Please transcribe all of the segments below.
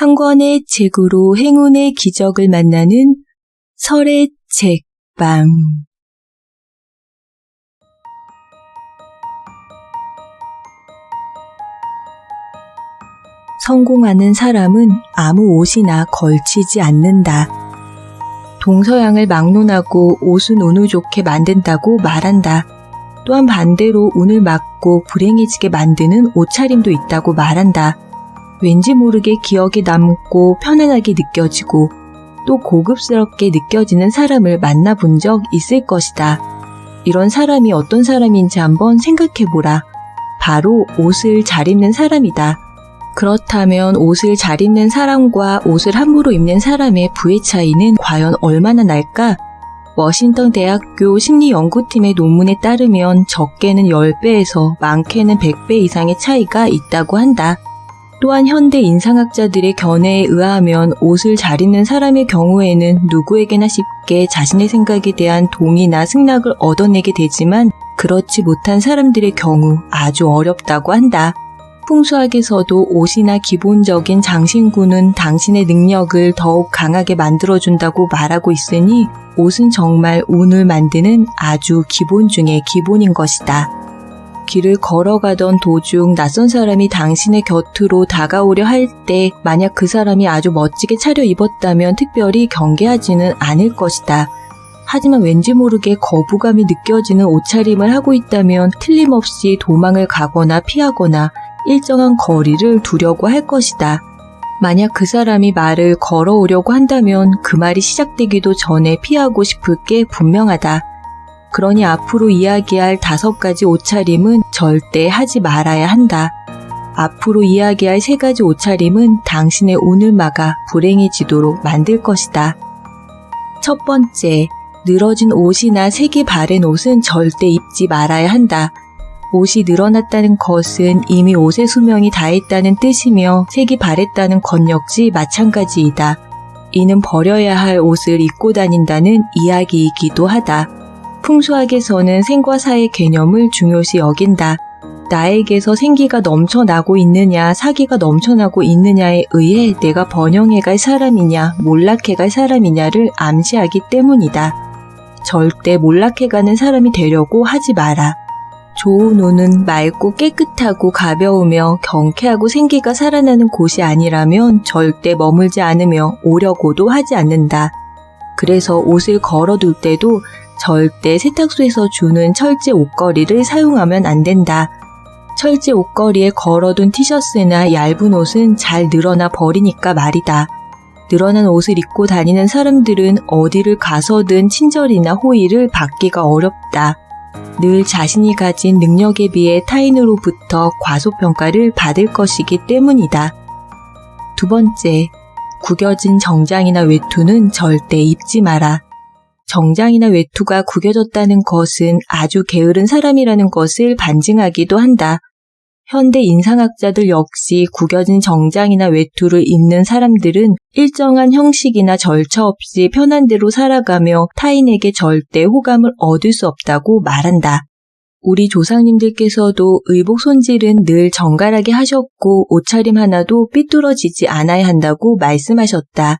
한 권의 책으로 행운의 기적을 만나는 설의 책방. 성공하는 사람은 아무 옷이나 걸치지 않는다. 동서양을 막론하고 옷은 운을 좋게 만든다고 말한다. 또한 반대로 운을 막고 불행해지게 만드는 옷차림도 있다고 말한다. 왠지 모르게 기억에 남고 편안하게 느껴지고 또 고급스럽게 느껴지는 사람을 만나본 적 있을 것이다. 이런 사람이 어떤 사람인지 한번 생각해보라. 바로 옷을 잘 입는 사람이다. 그렇다면 옷을 잘 입는 사람과 옷을 함부로 입는 사람의 부의 차이는 과연 얼마나 날까? 워싱턴 대학교 심리연구팀의 논문에 따르면 적게는 10배에서 많게는 100배 이상의 차이가 있다고 한다. 또한 현대 인상학자들의 견해에 의하면 옷을 잘 입는 사람의 경우에는 누구에게나 쉽게 자신의 생각에 대한 동의나 승낙을 얻어내게 되지만 그렇지 못한 사람들의 경우 아주 어렵다고 한다. 풍수학에서도 옷이나 기본적인 장신구는 당신의 능력을 더욱 강하게 만들어준다고 말하고 있으니 옷은 정말 운을 만드는 아주 기본 중의 기본인 것이다. 길을 걸어가던 도중 낯선 사람이 당신의 곁으로 다가오려 할 때 만약 그 사람이 아주 멋지게 차려 입었다면 특별히 경계하지는 않을 것이다. 하지만 왠지 모르게 거부감이 느껴지는 옷차림을 하고 있다면 틀림없이 도망을 가거나 피하거나 일정한 거리를 두려고 할 것이다. 만약 그 사람이 말을 걸어오려고 한다면 그 말이 시작되기도 전에 피하고 싶을 게 분명하다. 그러니 앞으로 이야기할 다섯 가지 옷차림은 절대 하지 말아야 한다. 앞으로 이야기할 세 가지 옷차림은 당신의 막아 불행해지도록 만들 것이다. 첫 번째, 늘어진 옷이나 색이 바랜 옷은 절대 입지 말아야 한다. 옷이 늘어났다는 것은 이미 옷의 수명이 다했다는 뜻이며 색이 바랬다는 것 역시 마찬가지이다. 이는 버려야 할 옷을 입고 다닌다는 이야기이기도 하다. 풍수학에 서는 생과 사의 개념을 중요시 여긴다. 나에게서 생기가 넘쳐나고 있느냐, 사기가 넘쳐나고 있느냐에 의해 내가 번영해갈 사람이냐, 몰락해갈 사람이냐를 암시하기 때문이다. 절대 몰락해가는 사람이 되려고 하지 마라. 좋은 옷은 맑고 깨끗하고 가벼우며 경쾌하고 생기가 살아나는 곳이 아니라면 절대 머물지 않으며 오려고도 하지 않는다. 그래서 옷을 걸어둘 때도 절대 세탁소에서 주는 철제 옷걸이를 사용하면 안 된다. 철제 옷걸이에 걸어둔 티셔츠나 얇은 옷은 잘 늘어나 버리니까 말이다. 늘어난 옷을 입고 다니는 사람들은 어디를 가서든 친절이나 호의를 받기가 어렵다. 늘 자신이 가진 능력에 비해 타인으로부터 과소평가를 받을 것이기 때문이다. 두 번째, 구겨진 정장이나 외투는 절대 입지 마라. 정장이나 외투가 구겨졌다는 것은 아주 게으른 사람이라는 것을 반증하기도 한다. 현대 인상학자들 역시 구겨진 정장이나 외투를 입는 사람들은 일정한 형식이나 절차 없이 편한 대로 살아가며 타인에게 절대 호감을 얻을 수 없다고 말한다. 우리 조상님들께서도 의복 손질은 늘 정갈하게 하셨고 옷차림 하나도 삐뚤어지지 않아야 한다고 말씀하셨다.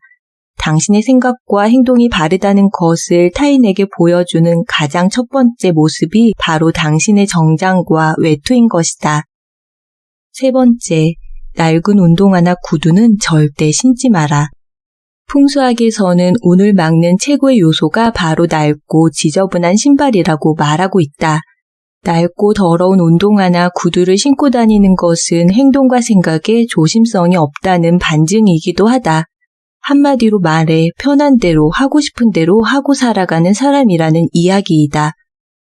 당신의 생각과 행동이 바르다는 것을 타인에게 보여주는 가장 첫 번째 모습이 바로 당신의 정장과 외투인 것이다. 세 번째, 낡은 운동화나 구두는 절대 신지 마라. 풍수학에 서는 운을 막는 최고의 요소가 바로 낡고 지저분한 신발이라고 말하고 있다. 낡고 더러운 운동화나 구두를 신고 다니는 것은 행동과 생각에 조심성이 없다는 반증이기도 하다. 한마디로 말해 편한 대로 하고 싶은 대로 하고 살아가는 사람이라는 이야기이다.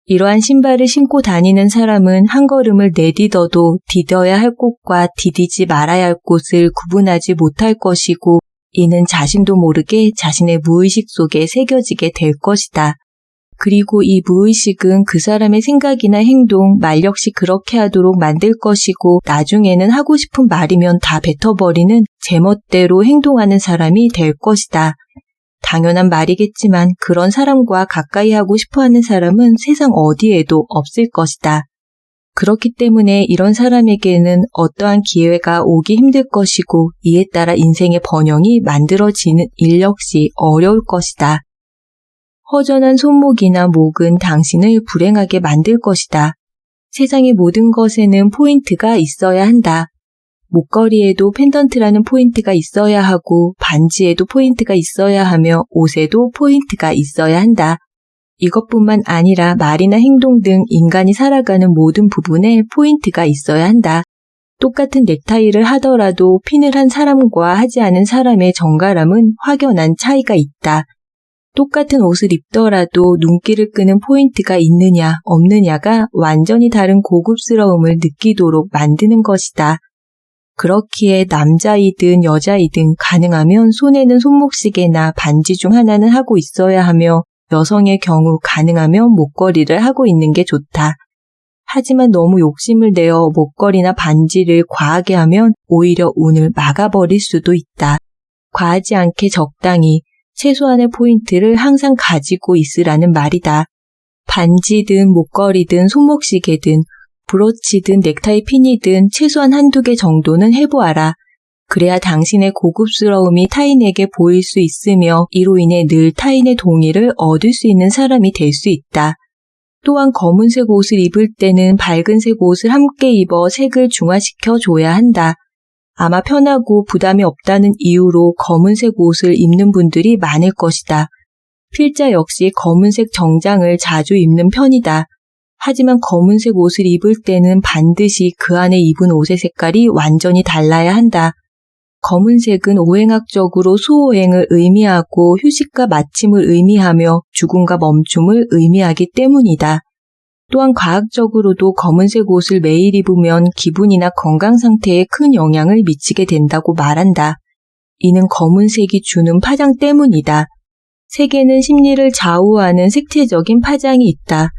이러한 신발을 신고 다니는 사람은 한 걸음을 내디뎌도 디뎌야 할 곳과 디디지 말아야 할 곳을 구분하지 못할 것이고 이는 자신도 모르게 자신의 무의식 속에 새겨지게 될 것이다. 그리고 이 무의식은 그 사람의 생각이나 행동, 말 역시 그렇게 하도록 만들 것이고 나중에는 하고 싶은 말이면 다 뱉어버리는 제멋대로 행동하는 사람이 될 것이다. 당연한 말이겠지만 그런 사람과 가까이 하고 싶어 하는 사람은 세상 어디에도 없을 것이다. 그렇기 때문에 이런 사람에게는 어떠한 기회가 오기 힘들 것이고 이에 따라 인생의 번영이 만들어지는 일 역시 어려울 것이다. 허전한 손목이나 목은 당신을 불행하게 만들 것이다. 세상의 모든 것에는 포인트가 있어야 한다. 목걸이에도 펜던트라는 포인트가 있어야 하고 반지에도 포인트가 있어야 하며 옷에도 포인트가 있어야 한다. 이것뿐만 아니라 말이나 행동 등 인간이 살아가는 모든 부분에 포인트가 있어야 한다. 똑같은 넥타이를 하더라도 핀을 한 사람과 하지 않은 사람의 정갈함은 확연한 차이가 있다. 똑같은 옷을 입더라도 눈길을 끄는 포인트가 있느냐 없느냐가 완전히 다른 고급스러움을 느끼도록 만드는 것이다. 그렇기에 남자이든 여자이든 가능하면 손에는 손목시계나 반지 중 하나는 하고 있어야 하며 여성의 경우 가능하면 목걸이를 하고 있는 게 좋다. 하지만 너무 욕심을 내어 목걸이나 반지를 과하게 하면 오히려 운을 막아버릴 수도 있다. 과하지 않게 적당히 최소한의 포인트를 항상 가지고 있으라는 말이다. 반지든 목걸이든 손목시계든 브로치든 넥타이 핀이든 최소한 한두 개 정도는 해보아라. 그래야 당신의 고급스러움이 타인에게 보일 수 있으며 이로 인해 늘 타인의 동의를 얻을 수 있는 사람이 될 수 있다. 또한 검은색 옷을 입을 때는 밝은색 옷을 함께 입어 색을 중화시켜 줘야 한다. 아마 편하고 부담이 없다는 이유로 검은색 옷을 입는 분들이 많을 것이다. 필자 역시 검은색 정장을 자주 입는 편이다. 하지만 검은색 옷을 입을 때는 반드시 그 안에 입은 옷의 색깔이 완전히 달라야 한다. 검은색은 오행학적으로 수오행을 의미하고 휴식과 마침을 의미하며 죽음과 멈춤을 의미하기 때문이다. 또한 과학적으로도 검은색 옷을 매일 입으면 기분이나 건강 상태에 큰 영향을 미치게 된다고 말한다. 이는 검은색이 주는 파장 때문이다. 세계는 심리를 좌우하는 색채적인 파장이 있다.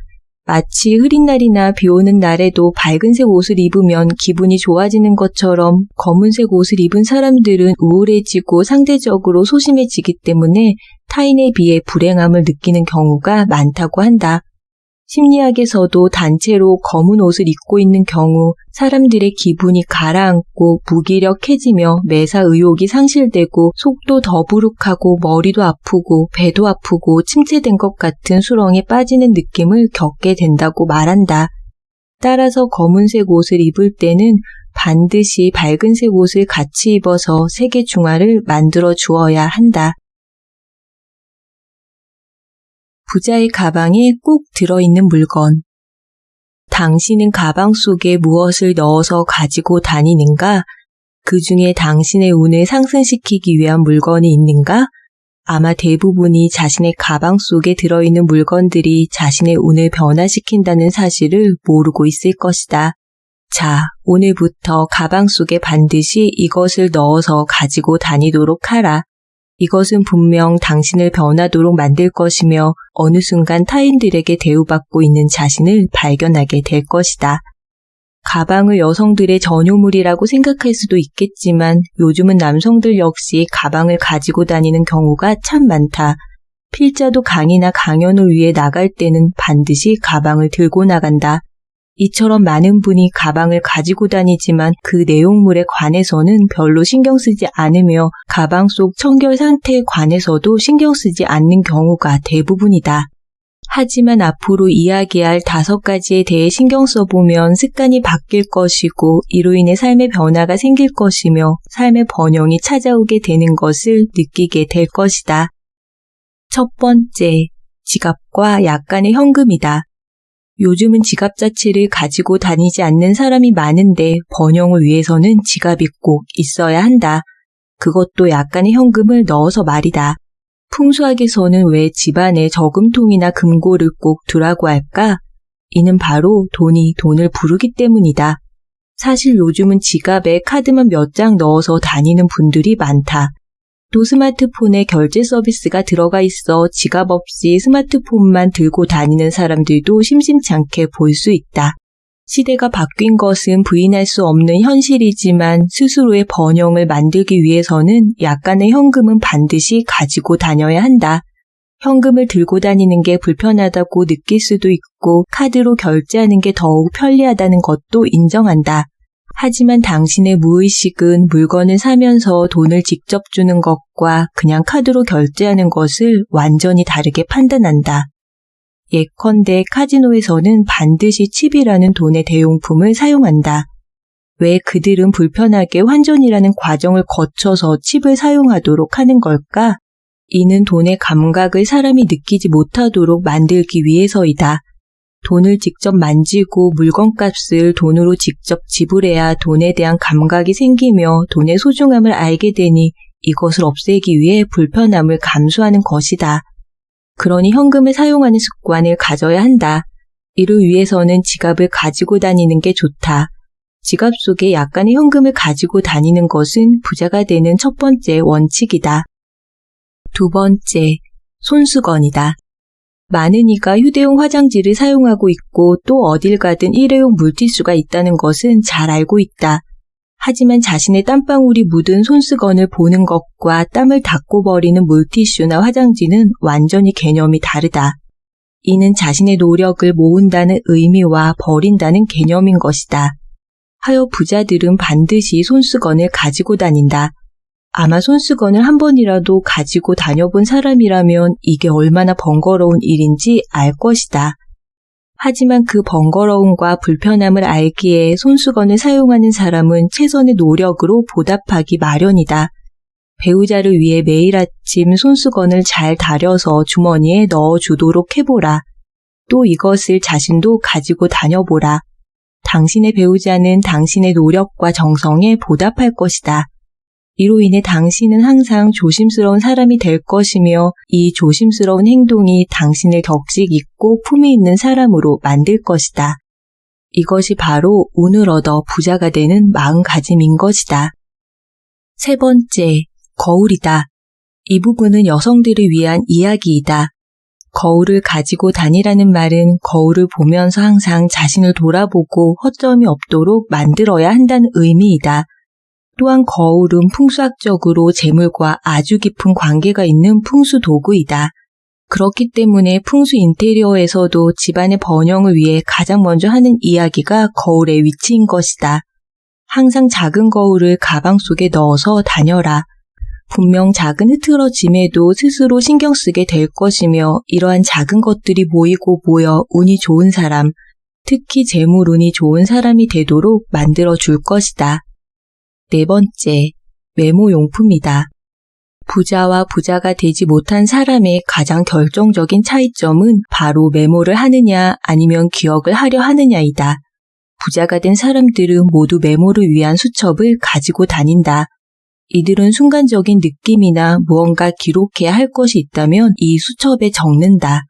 마치 흐린 날이나 비 오는 날에도 밝은색 옷을 입으면 기분이 좋아지는 것처럼 검은색 옷을 입은 사람들은 우울해지고 상대적으로 소심해지기 때문에 타인에 비해 불행함을 느끼는 경우가 많다고 한다. 심리학에서도 단체로 검은 옷을 입고 있는 경우 사람들의 기분이 가라앉고 무기력해지며 매사 의욕이 상실되고 속도 더부룩하고 머리도 아프고 배도 아프고 침체된 것 같은 수렁에 빠지는 느낌을 겪게 된다고 말한다. 따라서 검은색 옷을 입을 때는 반드시 밝은색 옷을 같이 입어서 세계 중화를 만들어 주어야 한다. 부자의 가방에 꼭 들어있는 물건. 당신은 가방 속에 무엇을 넣어서 가지고 다니는가? 그 중에 당신의 운을 상승시키기 위한 물건이 있는가? 아마 대부분이 자신의 가방 속에 들어있는 물건들이 자신의 운을 변화시킨다는 사실을 모르고 있을 것이다. 자, 오늘부터 가방 속에 반드시 이것을 넣어서 가지고 다니도록 하라. 이것은 분명 당신을 변하도록 만들 것이며 어느 순간 타인들에게 대우받고 있는 자신을 발견하게 될 것이다. 가방을 여성들의 전유물이라고 생각할 수도 있겠지만 요즘은 남성들 역시 가방을 가지고 다니는 경우가 참 많다. 필자도 강의나 강연을 위해 나갈 때는 반드시 가방을 들고 나간다. 이처럼 많은 분이 가방을 가지고 다니지만 그 내용물에 관해서는 별로 신경 쓰지 않으며 가방 속 청결 상태에 관해서도 신경 쓰지 않는 경우가 대부분이다. 하지만 앞으로 이야기할 다섯 가지에 대해 신경 써보면 습관이 바뀔 것이고 이로 인해 삶의 변화가 생길 것이며 삶의 번영이 찾아오게 되는 것을 느끼게 될 것이다. 첫 번째, 지갑과 약간의 현금이다. 요즘은 지갑 자체를 가지고 다니지 않는 사람이 많은데 번영을 위해서는 지갑이 꼭 있어야 한다. 그것도 약간의 현금을 넣어서 말이다. 풍수학에서는 왜 집안에 저금통이나 금고를 꼭 두라고 할까? 이는 바로 돈이 돈을 부르기 때문이다. 사실 요즘은 지갑에 카드만 몇 장 넣어서 다니는 분들이 많다. 또 스마트폰에 결제 서비스가 들어가 있어 지갑 없이 스마트폰만 들고 다니는 사람들도 심심치 않게 볼 수 있다. 시대가 바뀐 것은 부인할 수 없는 현실이지만 스스로의 번영을 만들기 위해서는 약간의 현금은 반드시 가지고 다녀야 한다. 현금을 들고 다니는 게 불편하다고 느낄 수도 있고 카드로 결제하는 게 더욱 편리하다는 것도 인정한다. 하지만 당신의 무의식은 물건을 사면서 돈을 직접 주는 것과 그냥 카드로 결제하는 것을 완전히 다르게 판단한다. 예컨대 카지노에서는 반드시 칩이라는 돈의 대용품을 사용한다. 왜 그들은 불편하게 환전이라는 과정을 거쳐서 칩을 사용하도록 하는 걸까? 이는 돈의 감각을 사람이 느끼지 못하도록 만들기 위해서이다. 돈을 직접 만지고 물건값을 돈으로 직접 지불해야 돈에 대한 감각이 생기며 돈의 소중함을 알게 되니 이것을 없애기 위해 불편함을 감수하는 것이다. 그러니 현금을 사용하는 습관을 가져야 한다. 이를 위해서는 지갑을 가지고 다니는 게 좋다. 지갑 속에 약간의 현금을 가지고 다니는 것은 부자가 되는 첫 번째 원칙이다. 두 번째, 손수건이다. 많은 이가 휴대용 화장지를 사용하고 있고 또 어딜 가든 일회용 물티슈가 있다는 것은 잘 알고 있다. 하지만 자신의 땀방울이 묻은 손수건을 보는 것과 땀을 닦고 버리는 물티슈나 화장지는 완전히 개념이 다르다. 이는 자신의 노력을 모은다는 의미와 버린다는 개념인 것이다. 하여 부자들은 반드시 손수건을 가지고 다닌다. 아마 손수건을 한 번이라도 가지고 다녀본 사람이라면 이게 얼마나 번거로운 일인지 알 것이다. 하지만 그 번거로움과 불편함을 알기에 손수건을 사용하는 사람은 최선의 노력으로 보답하기 마련이다. 배우자를 위해 매일 아침 손수건을 잘 다려서 주머니에 넣어 주도록 해보라. 또 이것을 자신도 가지고 다녀보라. 당신의 배우자는 당신의 노력과 정성에 보답할 것이다. 이로 인해 당신은 항상 조심스러운 사람이 될 것이며 이 조심스러운 행동이 당신을 격식 있고 품위 있는 사람으로 만들 것이다. 이것이 바로 운을 얻어 부자가 되는 마음가짐인 것이다. 세 번째, 거울이다. 이 부분은 여성들을 위한 이야기이다. 거울을 가지고 다니라는 말은 거울을 보면서 항상 자신을 돌아보고 허점이 없도록 만들어야 한다는 의미이다. 또한 거울은 풍수학적으로 재물과 아주 깊은 관계가 있는 풍수 도구이다. 그렇기 때문에 풍수 인테리어에서도 집안의 번영을 위해 가장 먼저 하는 이야기가 거울의 위치인 것이다. 항상 작은 거울을 가방 속에 넣어서 다녀라. 분명 작은 흐트러짐에도 스스로 신경 쓰게 될 것이며 이러한 작은 것들이 모이고 모여 운이 좋은 사람, 특히 재물 운이 좋은 사람이 되도록 만들어 줄 것이다. 네 번째, 메모용품이다. 부자와 부자가 되지 못한 사람의 가장 결정적인 차이점은 바로 메모를 하느냐 아니면 기억을 하려 하느냐이다. 부자가 된 사람들은 모두 메모를 위한 수첩을 가지고 다닌다. 이들은 순간적인 느낌이나 무언가 기록해야 할 것이 있다면 이 수첩에 적는다.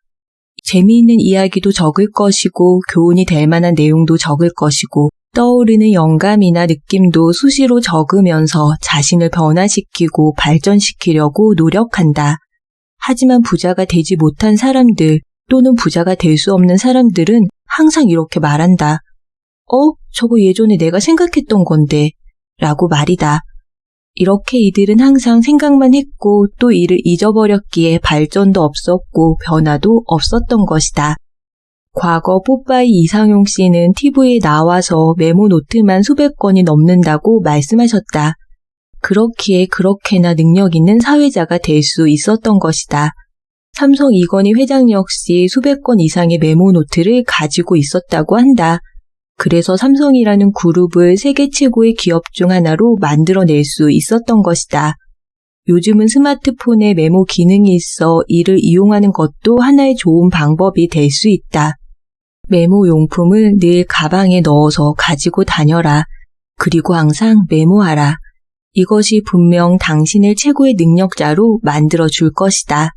재미있는 이야기도 적을 것이고 교훈이 될 만한 내용도 적을 것이고 떠오르는 영감이나 느낌도 수시로 적으면서 자신을 변화시키고 발전시키려고 노력한다. 하지만 부자가 되지 못한 사람들 또는 부자가 될 수 없는 사람들은 항상 이렇게 말한다. 어? 저거 예전에 내가 생각했던 건데. 라고 말이다. 이렇게 이들은 항상 생각만 했고 또 이를 잊어버렸기에 발전도 없었고 변화도 없었던 것이다. 과거 뽀빠이 이상용 씨는 TV에 나와서 메모 노트만 수백 건이 넘는다고 말씀하셨다. 그렇기에 그렇게나 능력 있는 사회자가 될 수 있었던 것이다. 삼성 이건희 회장 역시 수백 건 이상의 메모 노트를 가지고 있었다고 한다. 그래서 삼성이라는 그룹을 세계 최고의 기업 중 하나로 만들어낼 수 있었던 것이다. 요즘은 스마트폰에 메모 기능이 있어 이를 이용하는 것도 하나의 좋은 방법이 될 수 있다. 메모 용품을 늘 가방에 넣어서 가지고 다녀라. 그리고 항상 메모하라. 이것이 분명 당신을 최고의 능력자로 만들어 줄 것이다.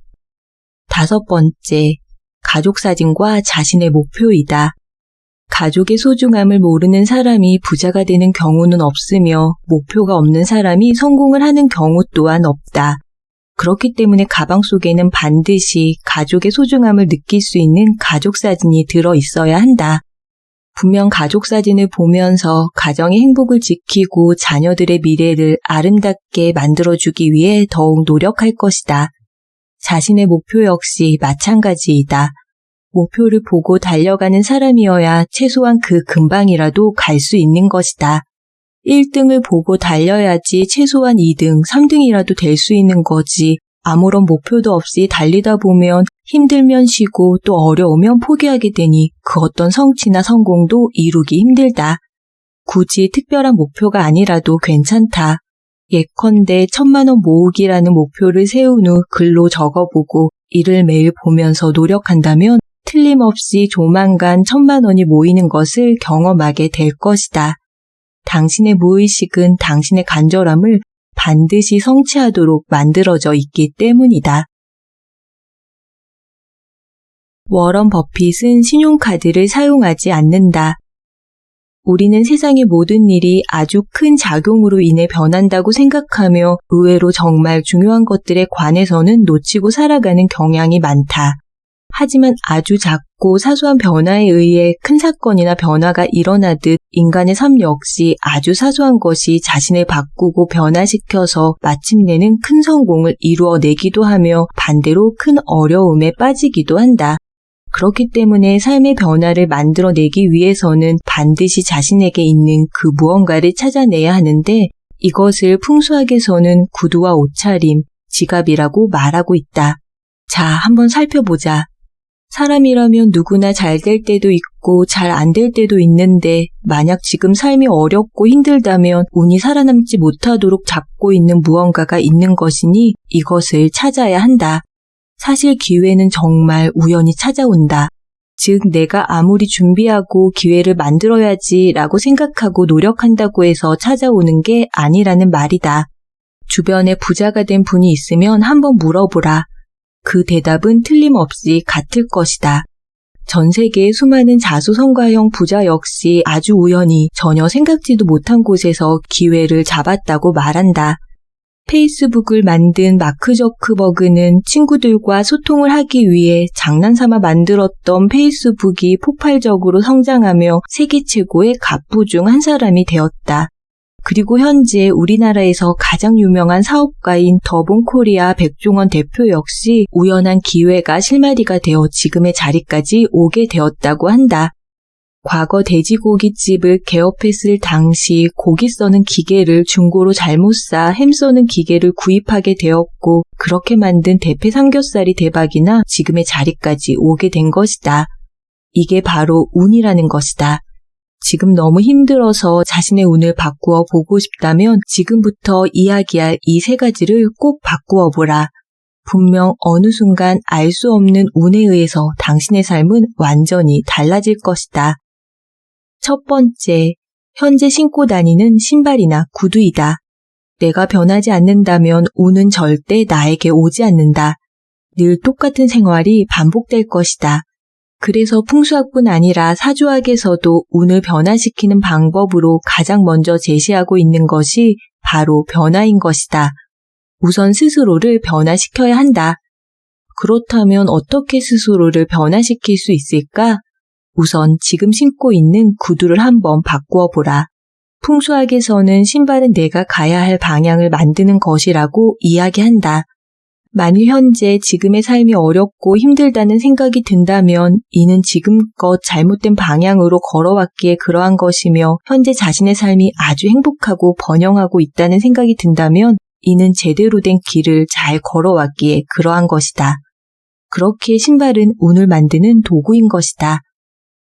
다섯 번째, 가족 사진과 자신의 목표이다. 가족의 소중함을 모르는 사람이 부자가 되는 경우는 없으며 목표가 없는 사람이 성공을 하는 경우 또한 없다. 그렇기 때문에 가방 속에는 반드시 가족의 소중함을 느낄 수 있는 가족 사진이 들어 있어야 한다. 분명 가족 사진을 보면서 가정의 행복을 지키고 자녀들의 미래를 아름답게 만들어주기 위해 더욱 노력할 것이다. 자신의 목표 역시 마찬가지이다. 목표를 보고 달려가는 사람이어야 최소한 그 근방이라도 갈 수 있는 것이다. 1등을 보고 달려야지 최소한 2등, 3등이라도 될 수 있는 거지. 아무런 목표도 없이 달리다 보면 힘들면 쉬고 또 어려우면 포기하게 되니 그 어떤 성취나 성공도 이루기 힘들다. 굳이 특별한 목표가 아니라도 괜찮다. 예컨대 천만원 모으기라는 목표를 세운 후 글로 적어보고 이를 매일 보면서 노력한다면 틀림없이 조만간 천만 원이 모이는 것을 경험하게 될 것이다. 당신의 무의식은 당신의 간절함을 반드시 성취하도록 만들어져 있기 때문이다. 워런 버핏은 신용카드를 사용하지 않는다. 우리는 세상의 모든 일이 아주 큰 작용으로 인해 변한다고 생각하며 의외로 정말 중요한 것들에 관해서는 놓치고 살아가는 경향이 많다. 하지만 아주 작고 사소한 변화에 의해 큰 사건이나 변화가 일어나듯 인간의 삶 역시 아주 사소한 것이 자신을 바꾸고 변화시켜서 마침내는 큰 성공을 이루어내기도 하며 반대로 큰 어려움에 빠지기도 한다. 그렇기 때문에 삶의 변화를 만들어내기 위해서는 반드시 자신에게 있는 그 무언가를 찾아내야 하는데 이것을 풍수학에서는 구두와 옷차림, 지갑이라고 말하고 있다. 자, 한번 살펴보자. 사람이라면 누구나 잘 될 때도 있고 잘 안 될 때도 있는데 만약 지금 삶이 어렵고 힘들다면 운이 살아남지 못하도록 잡고 있는 무언가가 있는 것이니 이것을 찾아야 한다. 사실 기회는 정말 우연히 찾아온다. 즉, 내가 아무리 준비하고 기회를 만들어야지 라고 생각하고 노력한다고 해서 찾아오는 게 아니라는 말이다. 주변에 부자가 된 분이 있으면 한번 물어보라. 그 대답은 틀림없이 같을 것이다. 전 세계의 수많은 자수성가형 부자 역시 아주 우연히 전혀 생각지도 못한 곳에서 기회를 잡았다고 말한다. 페이스북을 만든 마크 저크버그는 친구들과 소통을 하기 위해 장난삼아 만들었던 페이스북이 폭발적으로 성장하며 세계 최고의 갑부 중 한 사람이 되었다. 그리고 현재 우리나라에서 가장 유명한 사업가인 더본코리아 백종원 대표 역시 우연한 기회가 실마리가 되어 지금의 자리까지 오게 되었다고 한다. 과거 돼지고기집을 개업했을 당시 고기 써는 기계를 중고로 잘못 사 햄 써는 기계를 구입하게 되었고 그렇게 만든 대패 삼겹살이 대박이나 지금의 자리까지 오게 된 것이다. 이게 바로 운이라는 것이다. 지금 너무 힘들어서 자신의 운을 바꾸어 보고 싶다면 지금부터 이야기할 이 세 가지를 꼭 바꾸어 보라. 분명 어느 순간 알 수 없는 운에 의해서 당신의 삶은 완전히 달라질 것이다. 첫 번째, 현재 신고 다니는 신발이나 구두이다. 내가 변하지 않는다면 운은 절대 나에게 오지 않는다. 늘 똑같은 생활이 반복될 것이다. 그래서 풍수학뿐 아니라 사주학에서도 운을 변화시키는 방법으로 가장 먼저 제시하고 있는 것이 바로 변화인 것이다. 우선 스스로를 변화시켜야 한다. 그렇다면 어떻게 스스로를 변화시킬 수 있을까? 우선 지금 신고 있는 구두를 한번 바꾸어 보라. 풍수학에서는 신발은 내가 가야 할 방향을 만드는 것이라고 이야기한다. 만일 현재 지금의 삶이 어렵고 힘들다는 생각이 든다면 이는 지금껏 잘못된 방향으로 걸어왔기에 그러한 것이며 현재 자신의 삶이 아주 행복하고 번영하고 있다는 생각이 든다면 이는 제대로 된 길을 잘 걸어왔기에 그러한 것이다. 그렇게 신발은 운을 만드는 도구인 것이다.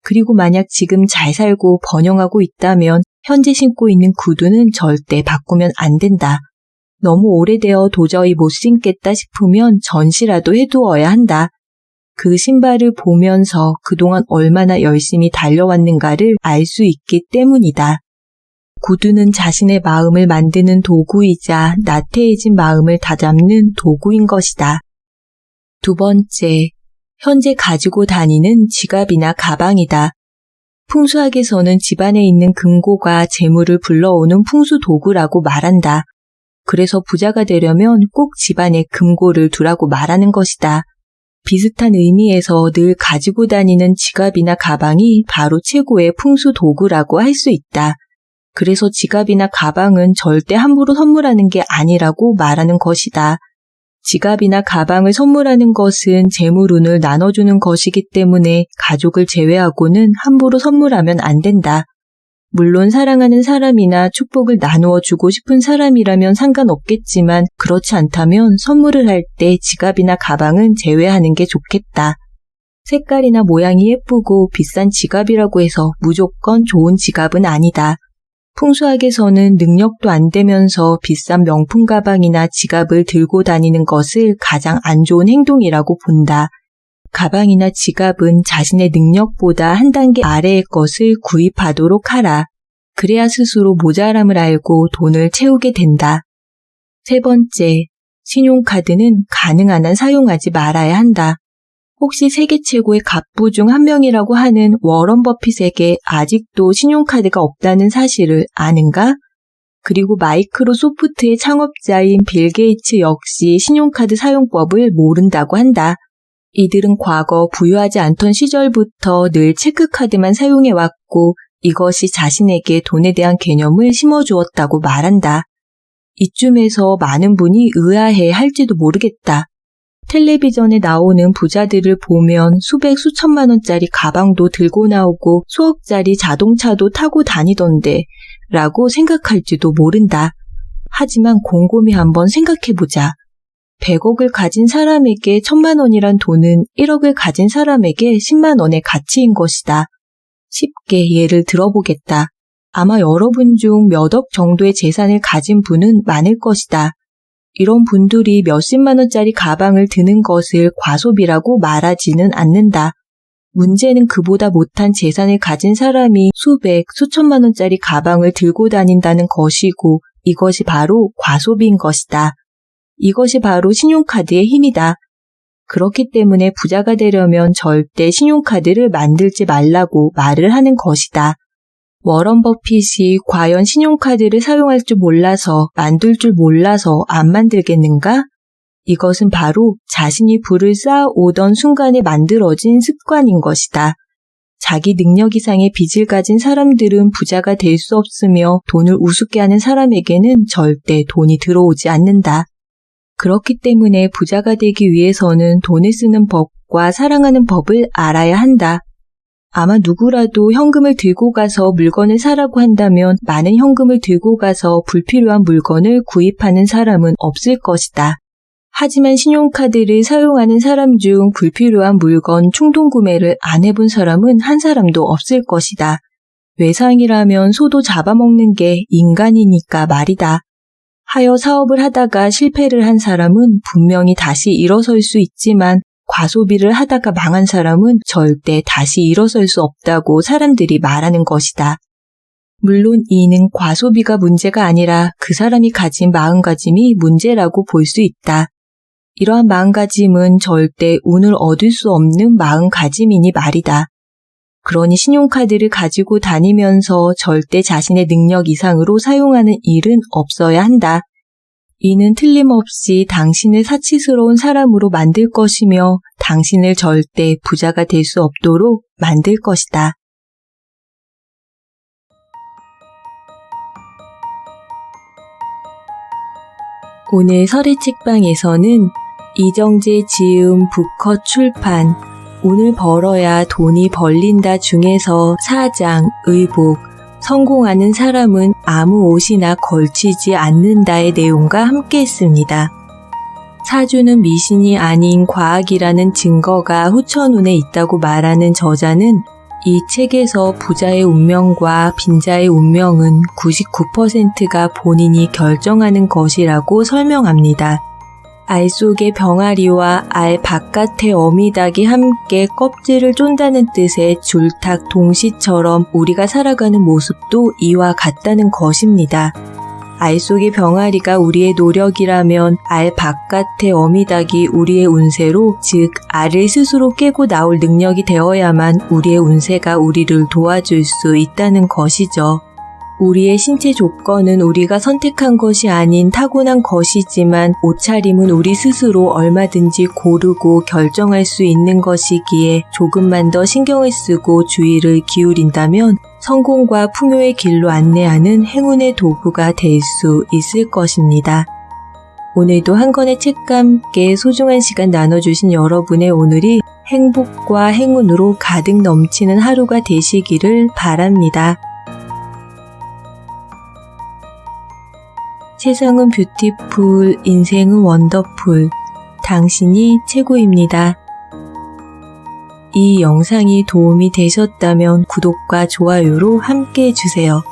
그리고 만약 지금 잘 살고 번영하고 있다면 현재 신고 있는 구두는 절대 바꾸면 안 된다. 너무 오래되어 도저히 못 신겠다 싶으면 전시라도 해두어야 한다. 그 신발을 보면서 그동안 얼마나 열심히 달려왔는가를 알 수 있기 때문이다. 구두는 자신의 마음을 만드는 도구이자 나태해진 마음을 다잡는 도구인 것이다. 두 번째, 현재 가지고 다니는 지갑이나 가방이다. 풍수학에서는 집안에 있는 금고가 재물을 불러오는 풍수 도구라고 말한다. 그래서 부자가 되려면 꼭 집안에 금고를 두라고 말하는 것이다. 비슷한 의미에서 늘 가지고 다니는 지갑이나 가방이 바로 최고의 풍수 도구라고 할 수 있다. 그래서 지갑이나 가방은 절대 함부로 선물하는 게 아니라고 말하는 것이다. 지갑이나 가방을 선물하는 것은 재물운을 나눠주는 것이기 때문에 가족을 제외하고는 함부로 선물하면 안 된다. 물론 사랑하는 사람이나 축복을 나누어 주고 싶은 사람이라면 상관없겠지만 그렇지 않다면 선물을 할 때 지갑이나 가방은 제외하는 게 좋겠다. 색깔이나 모양이 예쁘고 비싼 지갑이라고 해서 무조건 좋은 지갑은 아니다. 풍수학에서는 능력도 안 되면서 비싼 명품 가방이나 지갑을 들고 다니는 것을 가장 안 좋은 행동이라고 본다. 가방이나 지갑은 자신의 능력보다 한 단계 아래의 것을 구입하도록 하라. 그래야 스스로 모자람을 알고 돈을 채우게 된다. 세 번째, 신용카드는 가능한 한 사용하지 말아야 한다. 혹시 세계 최고의 갑부 중 한 명이라고 하는 워런 버핏에게 아직도 신용카드가 없다는 사실을 아는가? 그리고 마이크로소프트의 창업자인 빌 게이츠 역시 신용카드 사용법을 모른다고 한다. 이들은 과거 부유하지 않던 시절부터 늘 체크카드만 사용해왔고 이것이 자신에게 돈에 대한 개념을 심어주었다고 말한다. 이쯤에서 많은 분이 의아해 할지도 모르겠다. 텔레비전에 나오는 부자들을 보면 수백 수천만 원짜리 가방도 들고 나오고 수억짜리 자동차도 타고 다니던데 라고 생각할지도 모른다. 하지만 곰곰이 한번 생각해보자. 100억을 가진 사람에게 천만 원이란 돈은 1억을 가진 사람에게 10만 원의 가치인 것이다. 쉽게 예를 들어보겠다. 아마 여러분 중 몇 억 정도의 재산을 가진 분은 많을 것이다. 이런 분들이 몇십만 원짜리 가방을 드는 것을 과소비라고 말하지는 않는다. 문제는 그보다 못한 재산을 가진 사람이 수백, 수천만 원짜리 가방을 들고 다닌다는 것이고 이것이 바로 과소비인 것이다. 이것이 바로 신용카드의 힘이다. 그렇기 때문에 부자가 되려면 절대 신용카드를 만들지 말라고 말을 하는 것이다. 워런 버핏이 과연 신용카드를 사용할 줄 몰라서 만들 줄 몰라서 안 만들겠는가? 이것은 바로 자신이 부를 쌓아오던 순간에 만들어진 습관인 것이다. 자기 능력 이상의 빚을 가진 사람들은 부자가 될 수 없으며 돈을 우습게 하는 사람에게는 절대 돈이 들어오지 않는다. 그렇기 때문에 부자가 되기 위해서는 돈을 쓰는 법과 사랑하는 법을 알아야 한다. 아마 누구라도 현금을 들고 가서 물건을 사라고 한다면 많은 현금을 들고 가서 불필요한 물건을 구입하는 사람은 없을 것이다. 하지만 신용카드를 사용하는 사람 중 불필요한 물건 충동 구매를 안 해본 사람은 한 사람도 없을 것이다. 외상이라면 소도 잡아먹는 게 인간이니까 말이다. 하여 사업을 하다가 실패를 한 사람은 분명히 다시 일어설 수 있지만 과소비를 하다가 망한 사람은 절대 다시 일어설 수 없다고 사람들이 말하는 것이다. 물론 이는 과소비가 문제가 아니라 그 사람이 가진 마음가짐이 문제라고 볼 수 있다. 이러한 마음가짐은 절대 운을 얻을 수 없는 마음가짐이니 말이다. 그러니 신용카드를 가지고 다니면서 절대 자신의 능력 이상으로 사용하는 일은 없어야 한다. 이는 틀림없이 당신을 사치스러운 사람으로 만들 것이며 당신을 절대 부자가 될 수 없도록 만들 것이다. 오늘 설의 책방에서는 이정재 지음 북컷 출판 오늘 벌어야 돈이 벌린다 중에서 사장 의복 성공하는 사람은 아무 옷이나 걸치지 않는다의 내용과 함께 했습니다. 사주는 미신이 아닌 과학이라는 증거가 후천운에 있다고 말하는 저자는 이 책에서 부자의 운명과 빈자의 운명은 99%가 본인이 결정하는 것이라고 설명합니다. 알 속의 병아리와 알 바깥의 어미닭이 함께 껍질을 쫀다는 뜻의 줄탁 동시처럼 우리가 살아가는 모습도 이와 같다는 것입니다. 알 속의 병아리가 우리의 노력이라면 알 바깥의 어미닭이 우리의 운세로 즉 알을 스스로 깨고 나올 능력이 되어야만 우리의 운세가 우리를 도와줄 수 있다는 것이죠. 우리의 신체 조건은 우리가 선택한 것이 아닌 타고난 것이지만 옷차림은 우리 스스로 얼마든지 고르고 결정할 수 있는 것이기에 조금만 더 신경을 쓰고 주의를 기울인다면 성공과 풍요의 길로 안내하는 행운의 도구가 될 수 있을 것입니다. 오늘도 한 권의 책과 함께 소중한 시간 나눠주신 여러분의 오늘이 행복과 행운으로 가득 넘치는 하루가 되시기를 바랍니다. 세상은 뷰티풀, 인생은 원더풀. 당신이 최고입니다. 이 영상이 도움이 되셨다면 구독과 좋아요로 함께 해주세요.